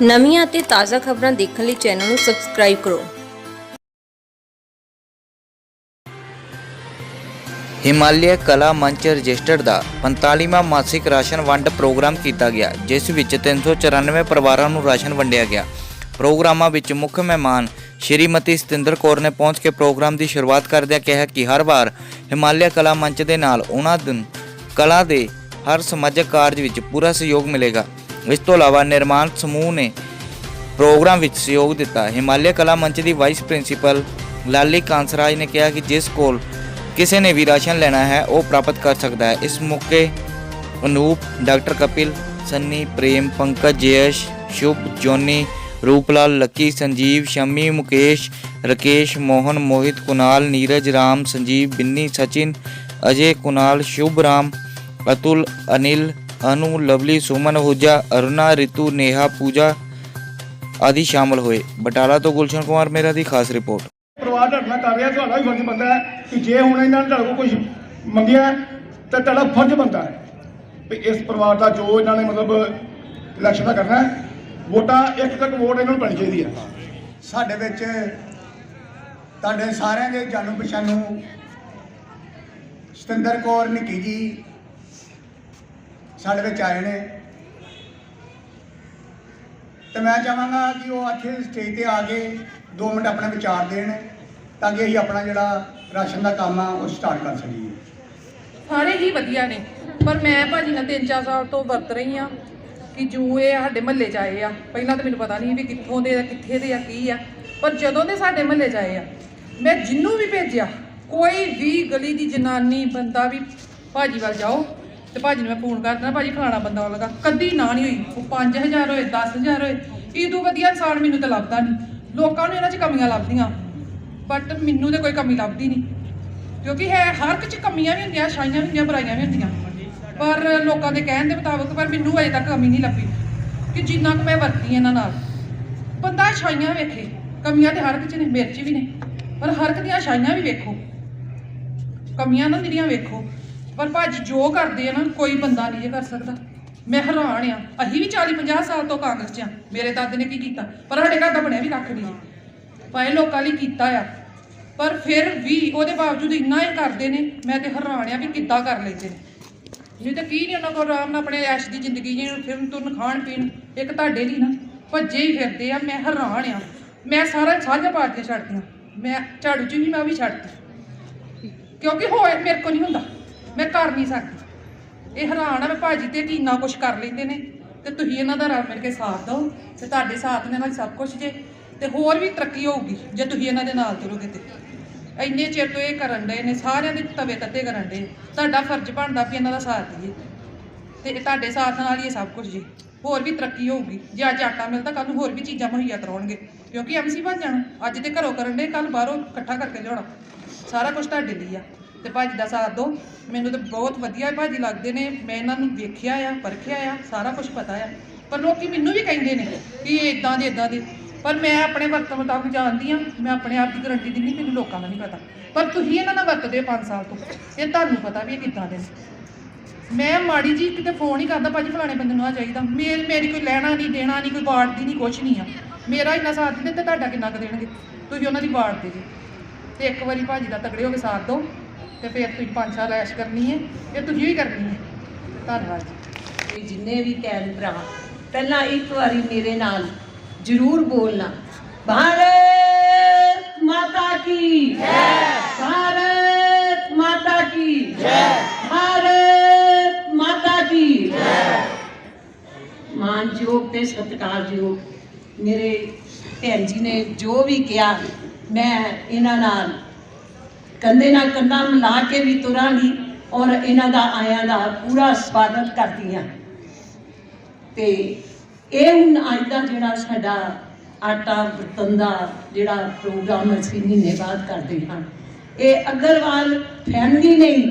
ਨਵੀਆਂ ਅਤੇ ਤਾਜ਼ਾ ਖਬਰਾਂ ਦੇਖਣ ਲਈ ਚੈਨਲ ਨੂੰ ਸਬਸਕ੍ਰਾਈਬ ਕਰੋ। ਹਿਮਾਲਿਆ ਕਲਾ ਮੰਚ ਰਜਿਸਟਰਡ ਦਾ 45ਵਾਂ ਮਾਸਿਕ ਰਾਸ਼ਨ ਵੰਡ ਪ੍ਰੋਗਰਾਮ ਕੀਤਾ ਗਿਆ, ਜਿਸ ਵਿੱਚ 394 ਪਰਿਵਾਰਾਂ ਨੂੰ ਰਾਸ਼ਨ ਵੰਡਿਆ ਗਿਆ। ਪ੍ਰੋਗਰਾਮਾਂ ਵਿੱਚ ਮੁੱਖ ਮਹਿਮਾਨ ਸ਼੍ਰੀਮਤੀ ਸਤਿੰਦਰ ਕੌਰ ਨੇ ਪਹੁੰਚ ਕੇ ਪ੍ਰੋਗਰਾਮ ਦੀ ਸ਼ੁਰੂਆਤ ਕਰਦਿਆਂ ਕਿਹਾ ਕਿ ਹਰ ਵਾਰ ਹਿਮਾਲਿਆ ਕਲਾ ਮੰਚ ਦੇ ਨਾਲ ਉਹਨਾਂ ਦਿਨ ਕਲਾ ਦੇ ਹਰ ਸਮਾਜਿਕ ਕਾਰਜ ਵਿੱਚ ਪੂਰਾ ਸਹਿਯੋਗ ਮਿਲੇਗਾ। ਇਸ ਤੋਂ ਇਲਾਵਾ ਨਿਰਮਾਣ ਸਮੂਹ ਨੇ ਪ੍ਰੋਗਰਾਮ ਵਿੱਚ ਸਹਿਯੋਗ ਦਿੱਤਾ। ਹਿਮਾਲਿਆ ਕਲਾ ਮੰਚ ਦੀ ਵਾਈਸ ਪ੍ਰਿੰਸੀਪਲ ਲਾਲੀ ਕਾਂਸਰਾਜ ਨੇ ਕਿਹਾ ਕਿ ਜਿਸ ਕੋਲ ਕਿਸੇ ਨੇ ਵੀ ਰਾਸ਼ਨ ਲੈਣਾ ਹੈ, ਉਹ ਪ੍ਰਾਪਤ ਕਰ ਸਕਦਾ ਹੈ। ਇਸ ਮੌਕੇ ਅਨੂਪ, ਡਾਕਟਰ ਕਪਿਲ, ਸੰਨੀ, ਪ੍ਰੇਮ, ਪੰਕਜ ਜਯਸ਼ ਸ਼ੁਭ, ਜੋਨੀ, ਰੂਪਲਾਲ, ਲੱਕੀ, ਸੰਜੀਵ, ਸ਼ਮੀ, ਮੁਕੇਸ਼, ਰਕੇਸ਼, ਮੋਹਨ, ਮੋਹਿਤ, ਕੁਨਾਲ, ਨੀਰਜ, ਰਾਮ, ਸੰਜੀਵ, ਬਿੰਨੀ, ਸਚਿਨ, ਅਜੇ, ਕੁਨਾਲ, ਸ਼ੁਭ, ਰਾਮ, ਅਤੁਲ, ਅਨਿਲ ਅਨੂ ਲਵਲੀ ਸੁਮਨ ਹੁਜਾ ਅਰੁਣਾ ਰਿਤੂ ਨੇਹਾ ਪੂਜਾ ਆਦਿ ਸ਼ਾਮਲ ਹੋਏ। ਬਟਾਲਾ ਤੋਂ ਗੁਲਸ਼ਨ ਕੁਮਾਰ ਮੇਰਾ ਦੀ ਖਾਸ ਰਿਪੋਰਟ। ਪਰਿਵਾਰ ਨਾਲ ਕਰ ਰਿਹਾ ਤੁਹਾਡਾ ਵੀ ਫਰਜ਼ ਬਣਦਾ ਹੈ ਕਿ ਜੇ ਹੁਣ ਇਹਨਾਂ ਨੇ ਤੁਹਾਡੇ ਕੋਲ ਕੁਝ ਮੰਗਿਆ ਤਾਂ ਤੁਹਾਡਾ ਫਰਜ਼ ਬਣਦਾ ਹੈ ਵੀ ਇਸ ਪਰਿਵਾਰ ਦਾ ਜੋ ਇਹਨਾਂ ਨੇ ਮਤਲਬ ਇਲੈਕਸ਼ਨ ਦਾ ਕਰਨਾ ਹੈ ਵੋਟਾਂ ਇੱਕ ਤੱਕ ਵੋਟ ਇਹਨਾਂ ਨੂੰ ਪੈਣੀ ਚਾਹੀਦੀ ਹੈ। ਸਾਡੇ ਵਿੱਚ ਤੁਹਾਡੇ ਸਾਰਿਆਂ ਦੇ ਜਾਣੂ ਪਛਾਣੂ ਸਤਿੰਦਰ ਕੌਰ ਨਿੱਕੀ ਜੀ ਸਾਡੇ ਵਿੱਚ ਆਏ ਨੇ। ਤੇ ਮੈਂ ਚਾਹਾਂਗਾ ਕਿ ਉਹ ਇੱਥੇ ਸਟੇਜ ਤੇ ਆ ਕੇ 2 ਮਿੰਟ ਆਪਣਾ ਵਿਚਾਰ ਦੇਣ ਤਾਂ ਕਿ ਅਸੀਂ ਆਪਣਾ ਜਿਹੜਾ ਰਾਸ਼ਨ ਦਾ ਕੰਮ ਆ, ਉਹ ਸਟਾਰਟ ਕਰ ਸਕੀਏ। ਸਾਰੇ ਹੀ ਵਧੀਆ ਨੇ, ਪਰ ਮੈਂ ਭਾਜੀ ਨਾਲ 3-4 ਸਾਲ ਤੋਂ ਵਰਤ ਰਹੀ ਆ ਕਿ ਜੂ ਇਹ ਸਾਡੇ ਮਹੱਲੇ 'ਚ ਆਏ ਆ। ਪਹਿਲਾਂ ਤਾਂ ਮੈਨੂੰ ਪਤਾ ਨਹੀਂ ਵੀ ਕਿੱਥੋਂ ਦੇ ਆ, ਕਿੱਥੇ ਦੇ ਆ, ਕੀ ਆ। ਪਰ ਜਦੋਂ ਦੇ ਸਾਡੇ ਮਹੱਲੇ 'ਚ ਆਏ ਆ, ਮੈਂ ਜਿੰਨੂੰ ਵੀ ਭੇਜਿਆ, ਕੋਈ ਵੀ ਗਲੀ ਦੀ ਜਨਾਨੀ, ਬੰਦਾ ਵੀ ਭਾਜੀ ਵੱਲ ਜਾਓ ਤੇ ਭਾਜੀ ਨੂੰ ਮੈਂ ਫੋਨ ਕਰ ਦਿੰਦਾ ਭਾਜੀ ਫਲਾਣਾ ਬੰਦਾ ਲਗਾ। ਕਦੀ ਨਾ ਨਹੀਂ ਹੋਈ, ਉਹ 5000 ਹੋਏ 10000 ਹੋਏ। ਇਹ ਤੋਂ ਵਧੀਆ ਇਨਸਾਨ ਮੈਨੂੰ ਤਾਂ ਲੱਭਦਾ ਨਹੀਂ ਲੋਕਾਂ ਨੂੰ ਇਹਨਾਂ 'ਚ ਕਮੀਆਂ ਲੱਭਦੀਆਂ। ਬਟ ਮੈਨੂੰ ਤੇ ਕੋਈ ਕਮੀ ਲੱਭਦੀ ਨਹੀਂ ਕਿਉਂਕਿ ਹੈ, ਹਰ ਇੱਕ ਚ ਕਮੀਆਂ ਵੀ ਹੁੰਦੀਆਂ, ਛਾਈਆਂ ਵੀ ਹੁੰਦੀਆਂ, ਬੁਰਾਈਆਂ ਵੀ ਹੁੰਦੀਆਂ। ਪਰ ਲੋਕਾਂ ਦੇ ਕਹਿਣ ਦੇ ਮੁਤਾਬਕ ਪਰ ਮੈਨੂੰ ਅਜੇ ਤੱਕ ਕਮੀ ਨਹੀਂ ਲੱਭੀ। ਕਿ ਜਿੰਨਾ ਕੁ ਮੈਂ ਵਰਤੀ ਇਹਨਾਂ ਨਾਲ। ਬੰਦਾ ਛਾਈਆਂ ਵੇਖੇ, ਕਮੀਆਂ ਤੇ ਹਰ ਇੱਕ ਚ ਨੇ, ਮੇਰੇ 'ਚ ਵੀ ਨੇ। ਪਰ ਹਰ ਇੱਕ ਦੀਆਂ ਛਾਈਆਂ ਵੀ ਵੇਖੋ। ਕਮੀਆਂ ਨਾ ਮੇਰੀਆਂ ਵੇਖੋ। ਪਰ ਭਾਜੀ ਜੋ ਕਰਦੇ ਆ ਨਾ, ਕੋਈ ਬੰਦਾ ਨਹੀਂ ਇਹ ਕਰ ਸਕਦਾ। ਮੈਂ ਹੈਰਾਨ ਆ। ਅਸੀਂ ਵੀ 40 50 ਸਾਲ ਤੋਂ ਕਾਂਗਰਸ 'ਚ ਆ। ਮੇਰੇ ਦਾਦੇ ਨੇ ਕੀ ਕੀਤਾ? ਪਰ ਸਾਡੇ ਘਰ ਦਾ ਬਣਿਆ ਵੀ ਕੱਖ ਨਹੀਂ ਜੀ ਭਾਵੇਂ ਲੋਕਾਂ ਲਈ ਕੀਤਾ ਆ। ਪਰ ਫਿਰ ਵੀ ਉਹਦੇ ਬਾਵਜੂਦ ਇੰਨਾ ਇਹ ਕਰਦੇ ਨੇ, ਮੈਂ ਤੇ ਹੈਰਾਨ ਆ ਵੀ ਕਿੱਦਾਂ ਕਰ ਲੈਂਦੇ ਨੇ। ਨਹੀਂ ਤਾਂ ਕੀ ਨਹੀਂ ਉਹਨਾਂ ਕੋਲ ਆਰਾਮ ਨਾਲ ਆਪਣੇ ਐਸ਼ ਦੀ ਜ਼ਿੰਦਗੀ ਜੀ ਫਿਰਨ, ਤੁਰਨ, ਖਾਣ, ਪੀਣ, ਇੱਕ ਤੁਹਾਡੇ ਲਈ ਨਾ ਭੱਜੇ ਹੀ ਫਿਰਦੇ ਆ। ਮੈਂ ਹੈਰਾਨ ਆ। ਮੈਂ ਸਾਰਾ ਸਾਂਝਾ ਪਾਰਟੀਆਂ ਛੱਡਦੀਆਂ ਮੈਂ ਝਾੜੂ ਚ ਵੀ ਮੈਂ ਵੀ ਛੱਡਤੀ। ਕਿਉਂਕਿ ਹੋਏ, ਮੇਰੇ ਕੋਲ ਨਹੀਂ ਹੁੰਦਾ। ਮੈਂ ਕਰ ਨਹੀਂ ਸਕਦੀ। ਇਹ ਹੈਰਾਨ ਆ ਮੈਂ ਭਾਜੀ ਤੇ ਕੀ ਇੰਨਾ ਕੁਝ ਕਰ ਲੈਂਦੇ ਨੇ। ਤੇ ਤੁਸੀਂ ਇਹਨਾਂ ਦਾ ਰਲ ਮਿਲ ਕੇ ਸਾਥ ਦਿਓ। ਤੇ ਤੁਹਾਡੇ ਸਾਥ ਦੇ ਨਾਲ ਸਭ ਕੁਝ ਜੇ। ਤੇ ਹੋਰ ਵੀ ਤਰੱਕੀ ਹੋਊਗੀ ਜੇ ਤੁਸੀਂ ਇਹਨਾਂ ਦੇ ਨਾਲ ਤੁਰੋਗੇ ਤੇ। ਇੰਨੇ ਚਿਰ ਤੋਂ ਇਹ ਕਰਨ ਡਏ ਨੇ, ਸਾਰਿਆਂ ਦੇ ਤਵੇ ਤੱਤੇ ਕਰਨ ਡਏ। ਤੁਹਾਡਾ ਫਰਜ਼ ਬਣਦਾ ਵੀ ਇਹਨਾਂ ਦਾ ਸਾਥ ਦਈਏ। ਤੇ ਇਹ ਤੁਹਾਡੇ ਸਾਥ ਨਾਲ ਹੀ ਇਹ ਸਭ ਕੁਝ ਜੀ। ਹੋਰ ਵੀ ਤਰੱਕੀ ਹੋਊਗੀ। ਜੇ ਅੱਜ ਆਟਾ ਮਿਲਦਾ ਕੱਲ ਨੂੰ ਹੋਰ ਵੀ ਚੀਜ਼ਾਂ ਮੁਹੱਈਆ ਕਰਾਉਣਗੇ। ਕਿਉਂਕਿ ਐਮਸੀ ਬਣ ਜਾਣਾ। ਅੱਜ ਤੇ ਘਰੋਂ ਕਰਨ ਦੇ ਕੱਲ ਬਾਹਰੋਂ ਇਕੱਠਾ ਕਰਕੇ ਲਿਆਉਣਾ। ਸਾਰਾ ਕੁਝ ਤੁਹਾਡੇ ਲਈ ਆ। ਤੇ ਭਾਜੀ ਦਾ ਸਾਥ ਦਿਓ। ਮੈਨੂੰ ਤਾਂ ਬਹੁਤ ਵਧੀਆ ਭਾਜੀ ਲੱਗਦੇ ਨੇ। ਮੈਂ ਇਹਨਾਂ ਨੂੰ ਵੇਖਿਆ ਆ, ਪਰਖਿਆ ਆ, ਸਾਰਾ ਕੁਝ ਪਤਾ ਆ। ਪਰ ਲੋਕੀ ਮੈਨੂੰ ਵੀ ਕਹਿੰਦੇ ਨੇ ਕਿ ਇਹ ਇਦਾਂ ਦੇ ਇਦਾਂ ਦੇ। ਪਰ ਮੈਂ ਆਪਣੇ ਵਰਤਨ ਮੁਤਾਬਕ ਜਾਣਦੀ ਆ ਮੈਂ ਆਪਣੇ ਆਪ ਦੀ ਗਰੰਟੀ ਦਿੰਦੀ ਮੈਨੂੰ ਲੋਕਾਂ ਦਾ ਨਹੀਂ ਪਤਾ। ਪਰ ਤੁਸੀਂ ਇਹਨਾਂ ਨਾਲ ਵਰਤਦੇ ਹੋ 5 ਸਾਲ ਤੋਂ। ਇਹ ਤੁਹਾਨੂੰ ਪਤਾ ਵੀ ਇਹ ਕਿੱਦਾਂ ਦੇ ਨੇ। ਮੈਂ ਮਾੜੀ ਜੀ ਕਿਤੇ ਫੋਨ ਹੀ ਕਰਦਾ, ਭਾਜੀ ਫਲਾਣੇ ਬੰਦੇ ਨੂੰ ਆ ਚਾਹੀਦਾ ਮੇਰੀ ਮੇਰੀ ਕੋਈ ਲੈਣਾ ਨਹੀਂ, ਦੇਣਾ ਨਹੀਂ, ਕੋਈ ਬਾੜਦੀ ਨਹੀਂ, ਕੁਛ ਨਹੀਂ ਆ। ਮੇਰਾ ਇੰਨਾ ਸਾਥ ਦਿੰਦੇ ਤੇ ਤੁਹਾਡਾ ਕਿੰਨਾ ਕੁ ਦੇਣਗੇ? ਤੁਸੀਂ ਉਹਨਾਂ ਦੀ ਬਾੜਦੇ ਜੀ ਤੇ ਇੱਕ ਵਾਰੀ ਭਾਜੀ ਦਾ ਤਗੜੇ ਹੋ ਕੇ ਸਾਥ ਦਿਓ। ਤੇ ਫਿਰ ਤੁਸੀਂ ਪੰਜ ਸਾਲ ਐਸ਼ ਕਰਨੀ ਹੈ ਇਹ ਤੁਸੀਂ ਵੀ ਕਰਨੀ ਹੈ। ਧੰਨਵਾਦ। ਜੀ ਜਿੰਨੇ ਵੀ ਭੈਣ ਭਰਾ, ਪਹਿਲਾਂ ਇੱਕ ਵਾਰੀ ਮੇਰੇ ਨਾਲ ਜ਼ਰੂਰ ਬੋਲਣਾ। ਭਾਰਤ ਮਾਤਾ ਕੀ ਜੈ। ਭਾਰਤ ਮਾਤਾ ਕੀ ਜੈ। ਭਾਰਤ ਮਾਤਾ ਕੀ ਜੈ। ਮਾਨਯੋਗ ਤੇ ਸਤਿਕਾਰਯੋਗ ਮੇਰੇ ਭੈਣ ਜੀ ਨੇ ਜੋ ਵੀ ਕਿਹਾ, ਮੈਂ ਇਹਨਾਂ ਨਾਲ ਕੰਧੇ ਨਾਲ ਕੰਧਾ ਮਿਲਾ ਕੇ ਵੀ ਤੁਰਾਂਗੀ ਔਰ ਇਹਨਾਂ ਦਾ ਆਇਆਂ ਦਾ ਪੂਰਾ ਸਵਾਗਤ ਕਰਦੀ ਹਾਂ। ਤੇ ਇਹ ਹੁਣ ਅੱਜ ਦਾ ਜਿਹੜਾ ਸਾਡਾ ਆਟਾ ਬਰਤਨ ਦਾ ਜਿਹੜਾ ਪ੍ਰੋਗਰਾਮ ਅਸੀਂ ਮਹੀਨੇ ਬਾਅਦ ਕਰਦੇ ਹਾਂ। ਇਹ ਅਗਰਵਾਲ ਫੈਮਿਲੀ ਨੇ ਹੀ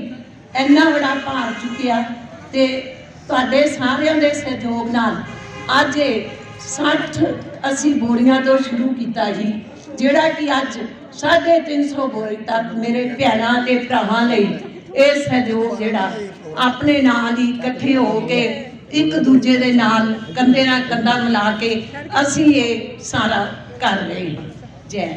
ਇੰਨਾ ਬੜਾ ਭਾਰ ਚੁੱਕਿਆ ਤੇ ਤੁਹਾਡੇ ਸਾਰਿਆਂ ਦੇ ਸਹਿਯੋਗ ਨਾਲ ਅੱਜ ਇਹ 60 ਅਸੀਂ ਬੋਰੀਆਂ ਤੋਂ ਸ਼ੁਰੂ ਕੀਤਾ ਜੀ। ਜਿਹੜਾ ਕਿ ਅੱਜ 350 ਬੋਰੀ ਤੱਕ ਮੇਰੇ ਭੈਣਾਂ ਤੇ ਭਰਾਵਾਂ ਲਈ ਇਹ ਸਹਿਯੋਗ ਜਿਹੜਾ ਆਪਣੇ ਨਾਲ ਹੀ ਇਕੱਠੇ ਹੋ ਕੇ ਇੱਕ ਦੂਜੇ ਦੇ ਨਾਲ ਕੰਧੇ ਨਾਲ ਕੰਧਾ ਮਿਲਾ ਕੇ ਅਸੀਂ ਇਹ ਸਾਰਾ ਕਰ ਰਹੇ ਹਾਂ ਜੈ